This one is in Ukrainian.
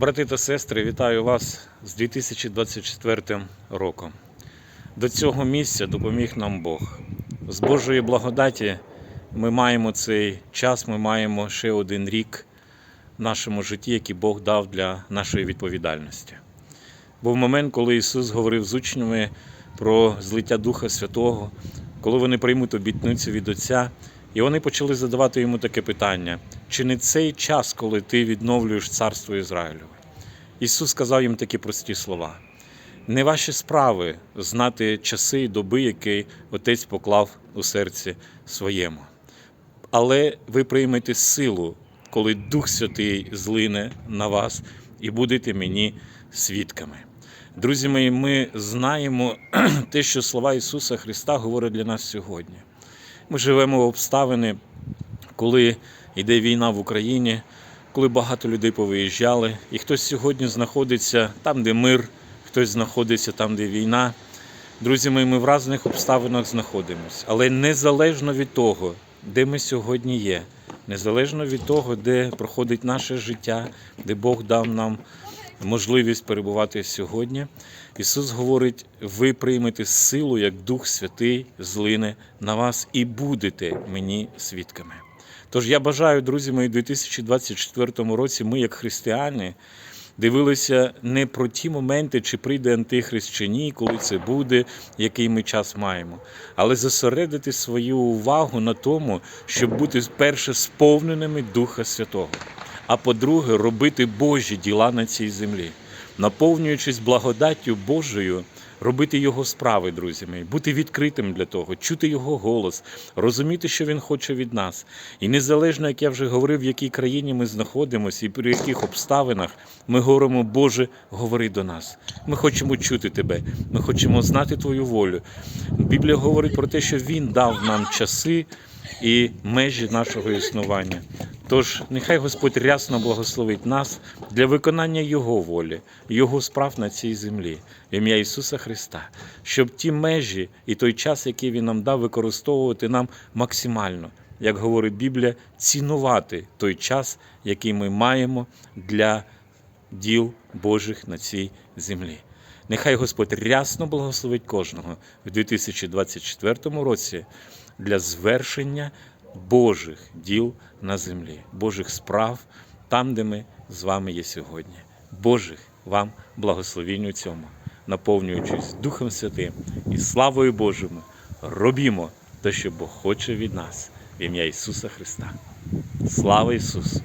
Брати та сестри, вітаю вас з 2024 роком. До цього місця допоміг нам Бог. З Божої благодаті ми маємо цей час, ми маємо ще один рік в нашому житті, який Бог дав для нашої відповідальності. Був момент, коли Ісус говорив з учнями про злиття Духа Святого, коли вони приймуть обітницю від Отця, і вони почали задавати йому таке питання: чи не цей час, коли ти відновлюєш царство Ізраїлеве? Ісус сказав їм такі прості слова: не ваші справи знати часи і доби, які Отець поклав у серці своєму. Але ви приймете силу, коли Дух Святий злине на вас, і будете мені свідками. Друзі мої, ми знаємо те, що слова Ісуса Христа говорять для нас сьогодні. Ми живемо в обставини, коли йде війна в Україні, коли багато людей повиїжджали, і хтось сьогодні знаходиться там, де мир, хтось знаходиться там, де війна. Друзі мої, ми в різних обставинах знаходимося, але незалежно від того, де ми сьогодні є, незалежно від того, де проходить наше життя, де Бог дав нам можливість перебувати сьогодні. Ісус говорить: ви приймете силу, як Дух Святий злине на вас, і будете мені свідками. Тож я бажаю, друзі мої, у 2024 році ми, як християни, дивилися не про ті моменти, чи прийде Антихрист чи ні, коли це буде, який ми час маємо, але зосередити свою увагу на тому, щоб бути перше сповненими Духа Святого. А по-друге, робити Божі діла на цій землі, наповнюючись благодаттю Божою, робити Його справи, друзі мої, бути відкритим для того, чути Його голос, розуміти, що Він хоче від нас. І незалежно, як я вже говорив, в якій країні ми знаходимося і при яких обставинах ми говоримо, Боже, говори до нас. Ми хочемо чути Тебе, ми хочемо знати Твою волю. Біблія говорить про те, що Він дав нам часи і межі нашого існування. Тож нехай Господь рясно благословить нас для виконання Його волі, Його справ на цій землі, в ім'я Ісуса Христа, щоб ті межі і той час, який Він нам дав, використовувати нам максимально, як говорить Біблія, цінувати той час, який ми маємо для діл Божих на цій землі. Нехай Господь рясно благословить кожного в 2024 році для звершення Божих діл на землі, Божих справ там, де ми з вами є сьогодні. Божих вам благословінь у цьому, наповнюючись Духом Святим і славою Божою, робімо те, що Бог хоче від нас в ім'я Ісуса Христа. Слава Ісусу!